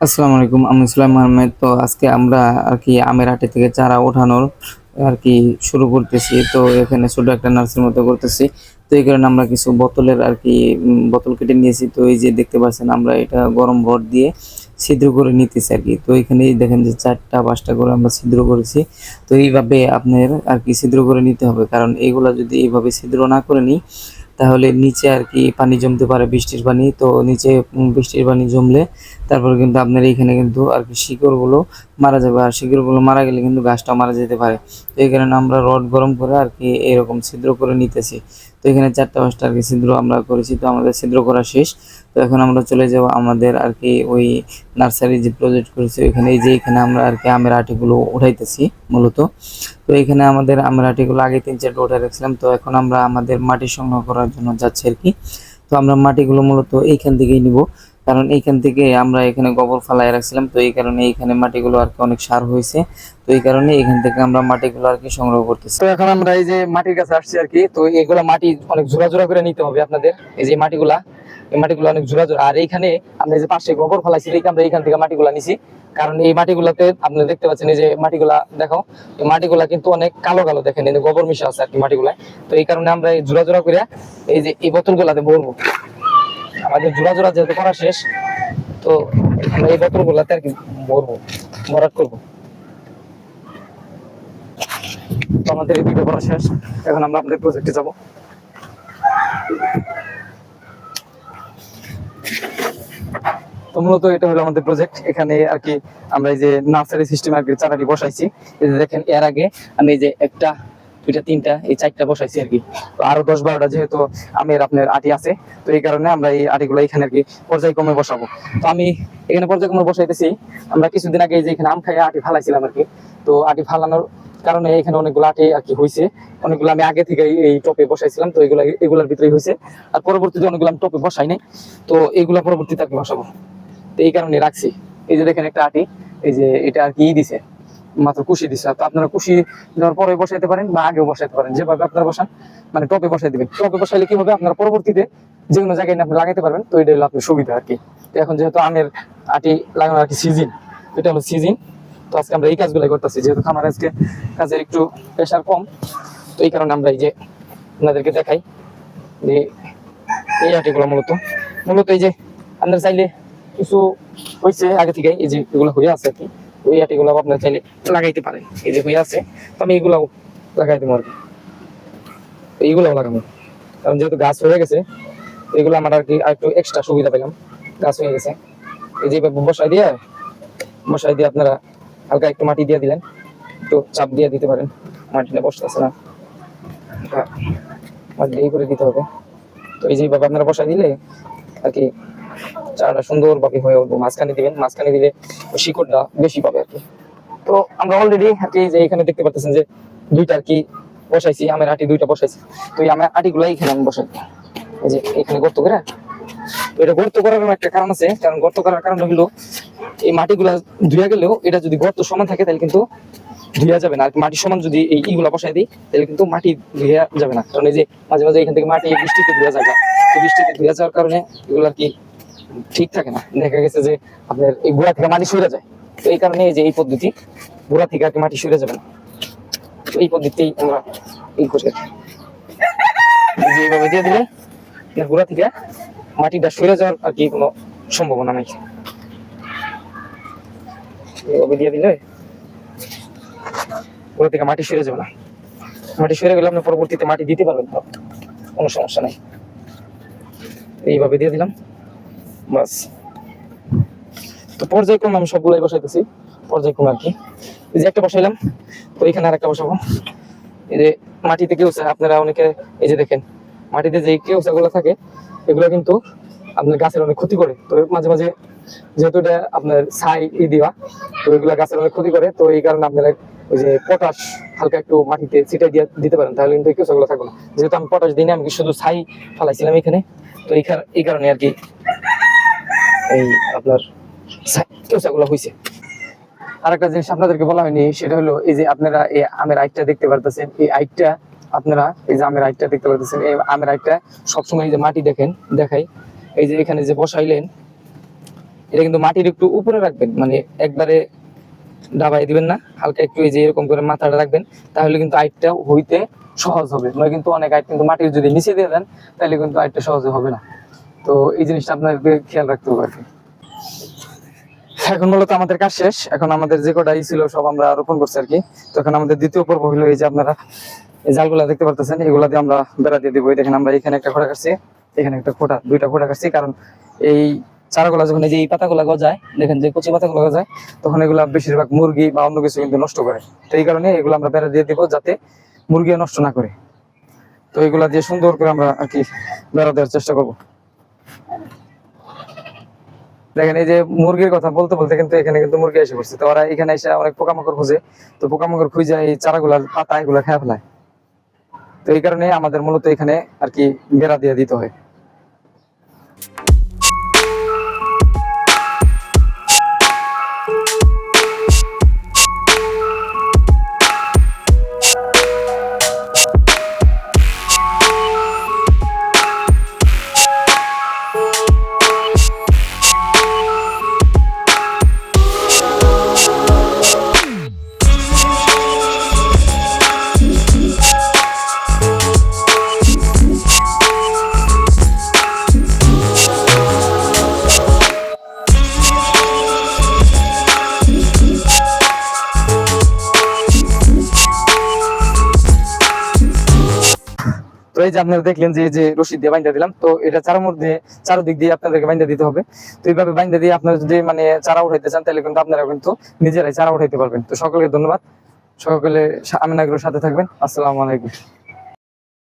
আসসালামু আলাইকুম, আমি ইসলাম আহমেদ। তো আজকে আমরা আর কি আমের হাটে থেকে চারা ওঠানোর আর কি শুরু করতেছি। তো এখানে ছোট একটা নার্সের মতো করতেছি। তো এই কারণে আমরা কিছু বোতলের আর কি বোতল কেটে নিয়েছি। তো এই যে দেখতে পাচ্ছেন, আমরা এটা গরম ভর দিয়ে ছিদ্র করে নিতেছি আর কি। তো এখানে দেখেন যে চারটা, পাঁচটা করে আমরা ছিদ্র করেছি। তো এইভাবে আপনার আর কি ছিদ্র করে নিতে হবে। কারণ এইগুলা যদি এইভাবে ছিদ্র না করে নিই তাহলে নিচে আর কি পানি জমতে পারে বৃষ্টির পানি, তো নিচে বৃষ্টির পানি জমলে তারপর কিন্তু আপনার এইখানে কিন্তু আর কি শিকড়গুলো মারা যাবে। আর শিকড়গুলো মারা গেলে কিন্তু গাছটা মারা যেতে পারে। তো এই কারণে আমরা রড গরম করে আর কি এরকম ছিদ্র করে নিতেছি। এখানে চারটা পাঁচটা আর কি ছিদ্র আমরা করেছি, তো আমাদের ছিদ্র করা শেষ। তো এখন আমরা চলে যাব আমাদের আর কি ওই নার্সারি যে প্রজেক্ট করেছি, ওইখানে যে এখানে আমরা আর কি আমের আটিগুলো উঠাইতেছি মূলত। তো এখানে আমাদের আমের আটিগুলো আগে তিন চারটে উঠে রেখেছিলাম, তো এখন আমরা আমাদের মাটি সংগ্রহ করার জন্য যাচ্ছি আর কি। তো আমরা মাটিগুলো মূলত এইখান থেকেই নিব। কারণ এইখান থেকে আমরা এখানে গোবর ফালাই রাখছিলাম, তো এই কারণে এইখানে মাটিগুলো আর কি অনেক সার হয়েছে। তো এই কারণে এখান থেকে আমরা মাটিগুলো আর কি সংগ্রহ করতেছি। তো এখন আমরা এই যে মাটির কাছে আসছি আর কি, তো এইগুলা মাটি অনেক জোড়া জোড়া করে নিতে হবে আপনাদের, এই যে মাটিগুলা, এই মাটিগুলো অনেক জোড়া জোড়া আর এইখানে আমরা যে পাশে গোবর ফলাইছি, দেখে আমরা এইখান থেকে মাটিগুলা নিছি। কারণ এই মাটিগুলাতে আপনি দেখতে পাচ্ছেন, এই যে মাটিগুলা, দেখো, এই মাটিগুলা কিন্তু অনেক কালো কালো দেখেন গোবর মিশা আছে আর কি মাটিগুলা তো এই কারণে আমরা এই জোড়া জোড়া করে এই যে এই বোতলগুলাতে ভরবো। আমাদের জোড়া জোড়া যেহেতু করা শেষ, তো আমরা এই বোতলগুলাতে আর কি ভরবো ভরাট করব। আমাদের এই ভিডিও করা শেষ। এখন আমরা আমাদের প্রজেক্টে যাব। তো মূলত এটা হলো আমাদের প্রজেক্ট এখানে আর কি আমরা এই যে নার্সারি সিস্টেম আর কি চারাটি বসাইছি। দেখেন, এর আগে আমি যে একটা দুইটা, তিনটা, এই চারটা বসাইছি আর কি। তো আরও দশ বারোটা যেহেতু আমের আপনার আটি আছে, তো এই কারণে আমরা এই আটিগুলো এখানে আর কি পর্যায়ক্রমে বসাবো। তো আমি এখানে পর্যায়ক্রমে বসাইতেছি। আমরা কিছুদিন আগে যে এখানে আম খাইয়ে আটি ফালাইছিলাম আর কি, তো আটি ফালানোর কারণে এখানে অনেকগুলো আটি আর কি হয়েছে অনেকগুলো আমি আগে থেকে এই টপে বসাইছিলাম, তো এগুলো এগুলোর ভিতরেই হয়েছে আর পরবর্তীতে অনেকগুলো আমি টপে বসাই নাই, তো এগুলা পরবর্তীতে আর কি বসাবো। তো এই কারণে রাখছি। এই যে দেখেন একটা আটি, এই যে এটা আর কি দিছে। মাত্র কুশি দিছে। আপনারা কুশি দেওয়ার পরে বসাইতে পারেন বা আগেও বসাইতে পারেন, যেভাবে আপনারা বসান মানে টপে বসাই দিবেন। টপে বসাইলে কি হবে? আপনারা পরবর্তীতে যে কোনো জায়গায় আপনি লাগাইতে পারবেন, তো এটা হলো আপনার সুবিধা আর কি। এখন যেহেতু আমের আটি লাগানোর আর কি সিজন এটা হলো সিজন তো আজকে আমরা এই কাজগুলো করতেছি। যেহেতু খামার আজকে কাজের একটু প্রেশার কম, তো এই কারণে আমরা এই যে আপনাদেরকে দেখাই যে এই আটিগুলো মূলত। মূলত এই যে আপনারা চাইলে কিছু হয়েছে আগে থেকে এই যে এগুলো হয়ে আছে আর কি। ওই আটিগুলো আপনারা চাইলে লাগাইতে পারেন। এই যে হয়ে আছে আমি এগুলো লাগাই দেবো আর কি। তো এইগুলো লাগাবো। কারণ যেহেতু গাছ হয়ে গেছে, এগুলো আমার আর কি একটু এক্সট্রা সুবিধা পেলাম। গাছ হয়ে গেছে। এই যে বসাই দিয়ে বসাই দিয়ে আপনারা হালকা একটু মাটি দিয়ে দিলেন। একটু চাপ দিয়ে দিতে পারেন। মাটিটা বসতেছে না। মাটি দিয়ে করে দিতে হবে। তো এই যেভাবে আপনারা বসাই দিলে আর কি চারাটা সুন্দরভাবে হয়ে উঠবো। মাঝখানে দিবেন, মাঝখানে দিলে শিকড়টা বেশি পাবে আর কি। তো আমরা অলরেডি আর যে এখানে দেখতে পাচ্ছেন যে দুইটা আর কি বসাইছি, আমের আটি দুইটা বসাইছি। তো এই আমের আটিগুলো এখানে আমি বসাই এই যে এখানে গর্ত করে। এটা গর্ত করার একটা কারণ আছে, কারণ গর্ত করার কারণ হলো এই মাটিগুলা ধুয়া গেলেও এটা যদি গর্ত সমান থাকে তাহলে কিন্তু ধুয়া যাবে না। আর মাটি সমান যদি এই ইগুলা বসাই দিই, তাহলে কিন্তু মাটি ধুয়া যাবে না। কারণ এই যে মাঝে মাঝে এখান থেকে মাটি বৃষ্টিতে ধুয়া যায় না। তো বৃষ্টিতে ধুয়া যাওয়ার কারণে এগুলো আর কি ঠিক থাকে না। দেখা গেছে যে আপনার এই গোড়া থেকে মাটি সরে যায়। তো এই কারণে যে এই পদ্ধতি, গোড়া থেকে আর মাটি সরে যাবে না। এই পদ্ধতিতেই আমরা এই করি এইভাবে দিয়ে দিলে গোড়া থেকে মাটিটা সরে যাওয়ার আর কি কোনো সম্ভাবনা নেই। এইভাবে দিয়ে দিলে গোড়া থেকে মাটি সরে যাবে না। মাটি সরে গেলে আপনি পরবর্তীতে মাটি দিতে পারবেন কোনো সমস্যা নাই। এইভাবে দিয়ে দিলাম। বাস। তো পর্যায়ক্রমে আমি সবগুলাই বসাইতেছি, পর্যায়ক্রমে আর কি। এই যে একটা বসাইলাম, তো এখানে আর বসাবো। এই যে মাটিতে কেউসা আপনারা অনেকে, এই যে দেখেন, মাটিতে যে কেউসা গুলো থাকে, এগুলো কিন্তু আপনার গাছের অনেক ক্ষতি করে। তো মাঝে মাঝে যেহেতু এটা আপনার ছাই ই দেওয়া, তো এগুলো গাছের অনেক ক্ষতি করে। তো এই কারণে আপনারা ওই যে পটাশ হালকা একটু মাটিতে ছিটাই দিয়ে দিতে পারেন, তাহলে কিন্তু কেউসাগুলো থাকবে না। যেহেতু আমি পটাশ দিই আমি শুধু ছাই ফালাইছিলাম এখানে, তো এই কারণে আর কি এই আপনার কেউসাগুলো হয়েছে আরেকটা জিনিস আপনাদেরকে বলা হয়নি, সেটা হলো এই যে আপনারা এই আমের আইটটা দেখতে পারতেছেন, এই আইটটা আপনারা এই যে আমের আইটটা দেখতে পারতেছেন, এই আমের আইটটা সবসময় এই যে মাটি দেখেন, দেখাই। এই যে এখানে যে বসাইলেন, এটা কিন্তু মাটির একটু উপরে রাখবেন মানে একবারে ডাবাই দিবেন না, হালকা একটু এই যে এরকম করে মাথাটা রাখবেন, তাহলে কিন্তু আইটটা হইতে সহজ হবে। নয় কিন্তু অনেক আইট কিন্তু মাটির যদি নিচে দিয়ে দেন, তাহলে কিন্তু আইটটা সহজে হবে না। তো এই জিনিসটা আপনাদেরকে খেয়াল রাখতে হবে আর কি। এখন মূলত আমাদের কাজ শেষ। এখন আমাদের যে কটা ছিল সব আমরা রোপণ করছি আর কি। তো এখন আমাদের দ্বিতীয় পর্ব হলো এই যে আপনারা এই জালগুলা দেখতে পারতেছেন, এগুলা দিয়ে আমরা বেড়া দিয়ে দিব। দেখেন আমরা এখানে একটা খোঁড়া কাটছি, এখানে একটা খোঁটা দুইটা খোঁটা কাটছি। কারণ এই চারাগুলা যখন এই যে এই পাতাগুলা গজায়, দেখেন যে কচি পাতাগুলো গজায়, তখন এগুলা বেশিরভাগ মুরগি বা অন্য কিছু কিন্তু নষ্ট করে। তো এই কারণে এগুলো আমরা বেড়া দিয়ে দিব যাতে মুরগি নষ্ট না করে। তো এগুলা দিয়ে সুন্দর করে আমরা আর কি বেড়া দেওয়ার চেষ্টা করব। দেখেন এই যে মুরগির কথা বলতে বলতে কিন্তু এখানে কিন্তু মুরগি এসে পড়ছে। তো ওরা এখানে এসে অনেক পোকামাকড় খুঁজে। তো পোকামাকড় খুঁজে এই চারাগুলার পাতা এগুলা খেয়ে ফেলায়। তো এই কারণে আমাদের মূলত এখানে আর কি বেড়া দিয়ে দিতে হয়। এই যে আপনারা দেখলেন যে যে রশিদ দিয়ে বাইন্দা দিলাম, তো এটা চার মধ্যে চারোদিক দিয়ে আপনাদেরকে বাইন্দা দিতে হবে। তো এইভাবে বাইন্দা দিয়ে আপনারা যদি মানে চারা উঠাইতে চান, তাহলে কিন্তু আপনারা কিন্তু নিজেরাই চারা উঠাইতে পারবেন। তো সকলকে ধন্যবাদ। সকলে আমিনাগুলোর সাথে থাকবেন। আসসালামু আলাইকুম।